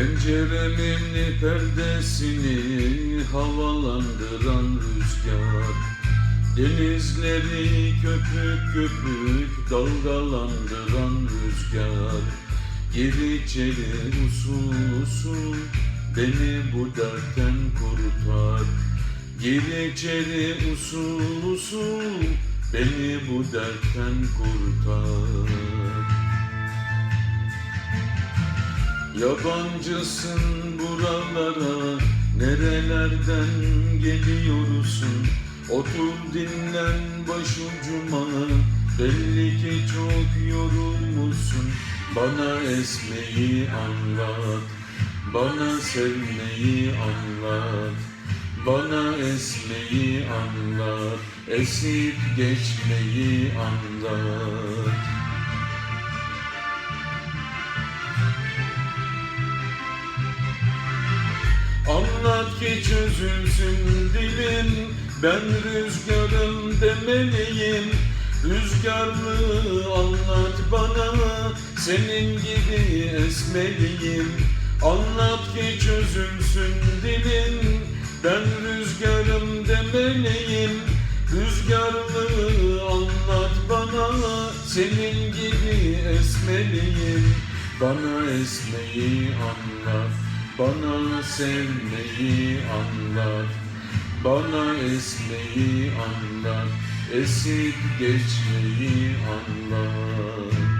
Penceremin perdesini havalandıran rüzgar. Denizleri köpük köpük dalgalandıran rüzgar. Gir içeri usul usul beni bu dertten kurtar. Gir içeri usul usul beni bu dertten kurtar Yabancısın buralara Nerelerden geliyorsun? Otur dinlen başucuma Belli ki çok yorulmuşsun. Bana esmeyi anlat Bana sevmeyi anlat Bana esmeyi anlat Esip geçmeyi anlat ki çözülsün dilim. Ben rüzgarım demeliyim. Rüzgarlı anlat bana. Senin gibi esmeliyim. Anlat ki çözülsün dilim. Ben rüzgarım demeliyim. Rüzgarlı anlat bana. Senin gibi esmeliyim. Bana esmeyi anlat bana sevmeyi anlat. Bana esmeyi anlat. Esip geçmeyi anlat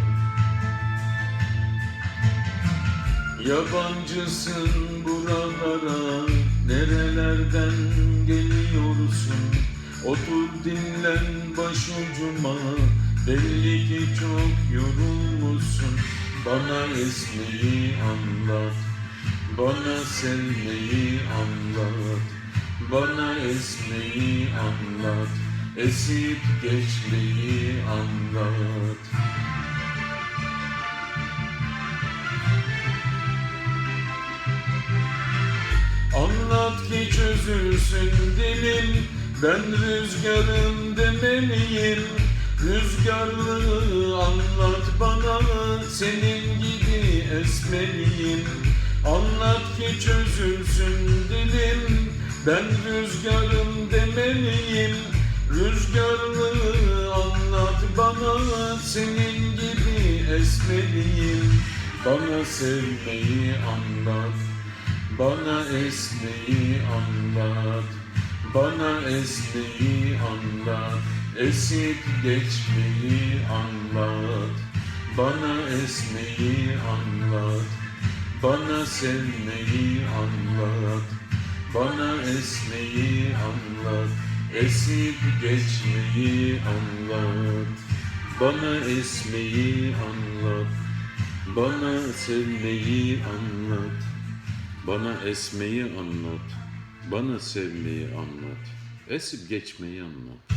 Yabancısın buralara Nerelerden geliyorsun? Otur dinlen başucuma Belli ki çok yorulmuşsun. Bana esmeyi anlat Bana sevmeyi anlat Bana esmeyi anlat Esip geçmeyi anlat çözülsün dilim Ben rüzgarım demeliyim. Rüzgarlı anlat bana Senin gibi esmeliyim. Anlat ki çözülsün dilim Ben rüzgarım demeliyim. Rüzgarlı anlat bana Senin gibi esmeliyim. Bana sevmeyi anlat bana esmeyi anlat, bana esmeyi anlat, esip geçmeyi anlat, bana esmeyi anlat, bana sevmeyi anlat, bana esmeyi anlat, esip geçmeyi anlat, bana esmeyi anlat, bana sevmeyi anlat. Bana esmeyi anlat, bana sevmeyi anlat, esip geçmeyi anlat.